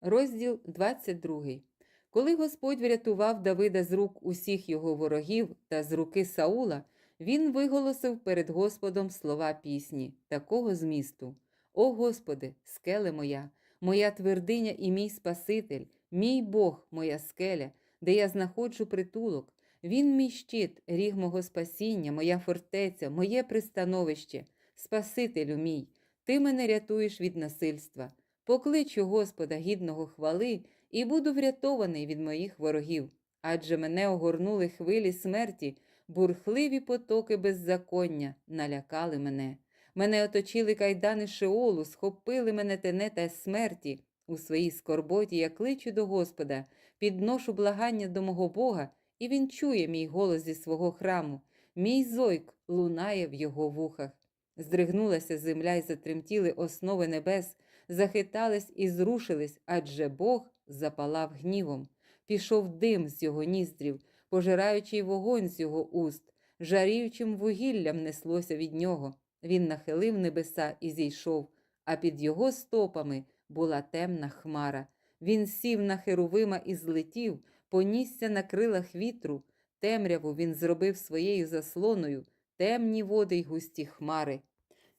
Розділ 22. Коли Господь врятував Давида з рук усіх його ворогів та з руки Саула, він виголосив перед Господом слова пісні, такого змісту: О Господи, скеле моя, моя твердиня і мій Спаситель, мій Бог, моя скеля, де я знаходжу притулок. Він мій щит, ріг мого спасіння, моя фортеця, моє пристановище, Спасителю мій, ти мене рятуєш від насильства. Покличу Господа гідного хвали і буду врятований від моїх ворогів. Адже мене огорнули хвилі смерті, бурхливі потоки беззаконня налякали мене. Мене оточили кайдани Шеолу, схопили мене тенета смерті. У своїй скорботі я кличу до Господа, підношу благання до мого Бога, і він чує мій голос зі свого храму. Мій зойк лунає в його вухах. Здригнулася земля і затремтіли основи небес, захитались і зрушились, адже Бог запалав гнівом. Пішов дим з його ніздрів, пожираючий вогонь з його уст, жаріючим вугіллям неслося від нього. Він нахилив небеса і зійшов, а під його стопами була темна хмара. Він сів на херовима і злетів, понісся на крилах вітру. Темряву він зробив своєю заслоною, темні води й густі хмари.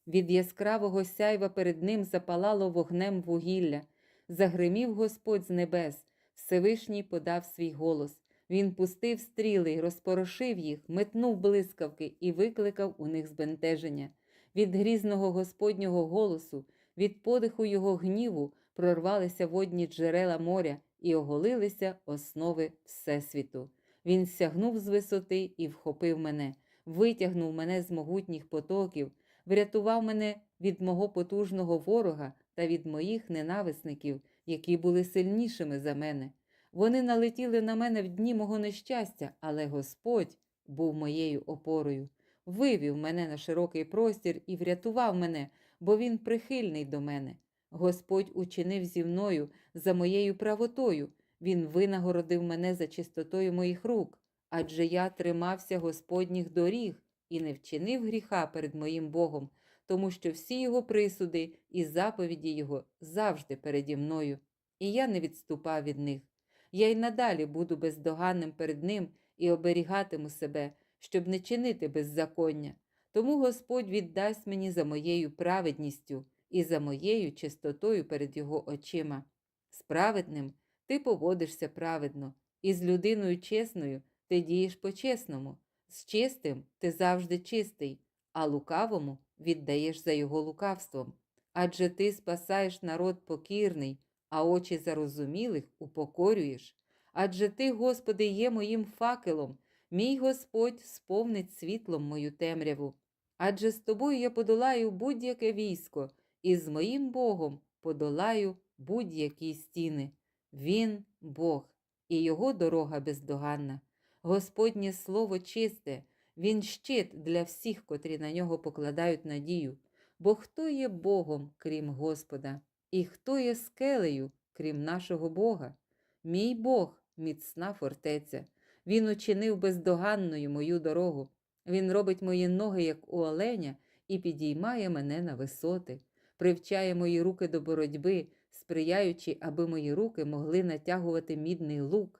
Від яскравого сяйва перед ним запалало вогнем вугілля. Загримів Господь з небес, Всевишній подав свій голос. Він пустив стріли розпорошив їх, метнув блискавки і викликав у них збентеження. Від грізного Господнього голосу, від подиху його гніву прорвалися водні джерела моря і оголилися основи Всесвіту. Він сягнув з висоти і вхопив мене, витягнув мене з могутніх потоків, врятував мене від мого потужного ворога та від моїх ненависників, які були сильнішими за мене. Вони налетіли на мене в дні мого нещастя, але Господь був моєю опорою, вивів мене на широкий простір і врятував мене, бо Він прихильний до мене. Господь учинив зі мною за моєю правотою, Він винагородив мене за чистотою моїх рук, адже я тримався Господніх доріг і не вчинив гріха перед моїм Богом, тому що всі його присуди і заповіді Його завжди переді мною, і я не відступав від них. Я й надалі буду бездоганним перед Ним і оберігатиму себе, щоб не чинити беззаконня. Тому Господь віддасть мені за моєю праведністю і за моєю чистотою перед Його очима. З праведним ти поводишся праведно, і з людиною чесною ти дієш по-чесному, з чистим ти завжди чистий, а лукавому віддаєш за його лукавством. Адже ти спасаєш народ покірний, а очі зарозумілих упокорюєш. Адже ти, Господи, є моїм факелом, мій Господь сповнить світлом мою темряву. Адже з тобою я подолаю будь-яке військо, і з моїм Богом подолаю будь-які стіни. Він Бог, і його дорога бездоганна. Господнє слово чисте, він щит для всіх, котрі на нього покладають надію. Бо хто є Богом, крім Господа, і хто є скелею, крім нашого Бога? Мій Бог міцна фортеця. Він учинив бездоганною мою дорогу. Він робить мої ноги, як у оленя, і підіймає мене на висоти, привчає мої руки до боротьби, сприяючи, аби мої руки могли натягувати мідний лук.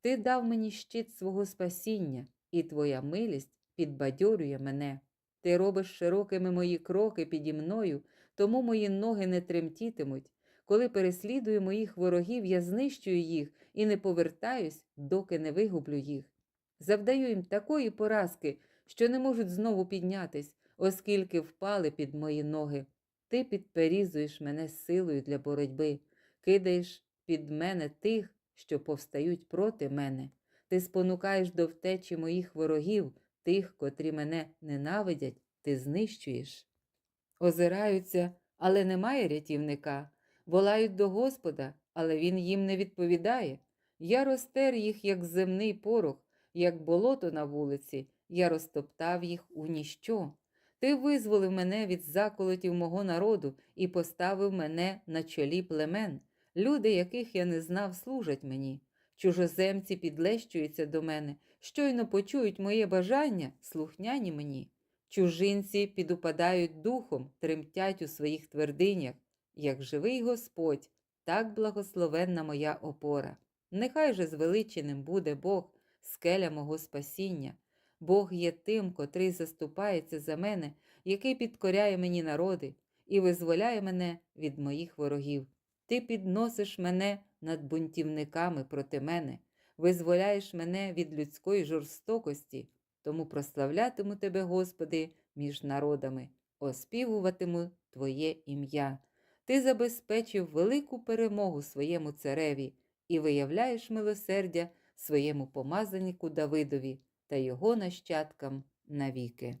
Ти дав мені щит свого спасіння, і твоя милість підбадьорює мене. Ти робиш широкими мої кроки піді мною, тому мої ноги не тремтітимуть. Коли переслідую моїх ворогів, я знищую їх і не повертаюсь, доки не вигублю їх. Завдаю їм такої поразки, що не можуть знову піднятись, оскільки впали під мої ноги. Ти підперізуєш мене силою для боротьби, кидаєш під мене тих, що повстають проти мене. Ти спонукаєш до втечі моїх ворогів, тих, котрі мене ненавидять, ти знищуєш. Озираються, але немає рятівника, волають до Господа, але Він їм не відповідає. Я розтер їх, як земний порох, як болото на вулиці, я розтоптав їх у ніщо. Ти визволив мене від заколотів мого народу і поставив мене на чолі племен. Люди, яких я не знав, служать мені. Чужоземці підлещуються до мене, щойно почують моє бажання, слухняні мені. Чужинці підупадають духом, тремтять у своїх твердинях. Як живий Господь, так благословенна моя опора. Нехай же звеличеним буде Бог, скеля мого спасіння. Бог є тим, котрий заступається за мене, який підкоряє мені народи і визволяє мене від моїх ворогів. Ти підносиш мене над бунтівниками проти мене, визволяєш мене від людської жорстокості, тому прославлятиму Тебе, Господи, між народами, оспівуватиму Твоє ім'я. Ти забезпечив велику перемогу своєму цареві і виявляєш милосердя своєму помазанику Давидові та його нащадкам навіки.